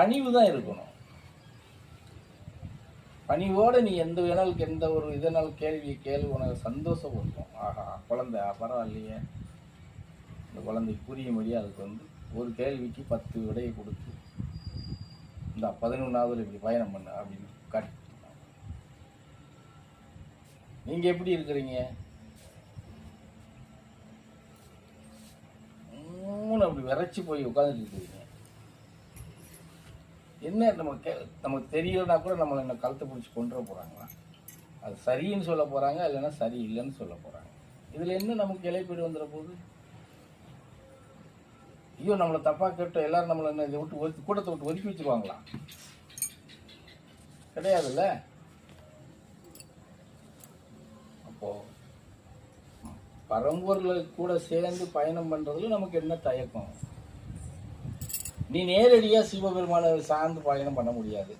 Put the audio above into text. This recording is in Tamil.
பணிவு தான் இருக்கணும். பணிவோடு நீ எந்த வேணாலும் எந்த ஒரு இதனால் கேள்வியை கேள்வி உனக்கு சந்தோஷப்படுத்தும் ஆஹா குழந்தை பரவாயில்லையே. இந்த குழந்தை புரியும்படி அதுக்கு வந்து ஒரு கேள்விக்கு பத்து விடையை கொடுத்து இந்த பதினொன்றாவது இப்படி பயணம் பண்ண அப்படின்னு காட்டி நீங்கள் எப்படி இருக்கிறீங்க? மூணு அப்படி விரைச்சி போய் உட்காந்துட்டு இருக்கிறீங்க. என்ன நம்ம கே நமக்கு தெரியலனா கூட நம்மளை என்ன கழுத்தை பிடிச்சி கொண்டு போகிறாங்களா அது சரின்னு சொல்ல போகிறாங்க இல்லைன்னா சரி இல்லைன்னு சொல்ல போகிறாங்க இதில் என்ன நமக்கு இலைப்பீடு வந்துட போகுது? ஐயோ நம்மளை தப்பாக கேட்டோம் எல்லாரும் நம்மளை என்ன இதை விட்டு ஒதுக்கி கூட்டத்தை விட்டு ஒதுக்கி வச்சுருவாங்களா? கிடையாதுல்ல? அப்போ பரம்பூரில் கூட சேர்ந்து பயணம் பண்ணுறதுல நமக்கு என்ன தயக்கம்? நீ நேரடியாக சிவபெருமானை சார்ந்து பயணம் பண்ண முடியாது.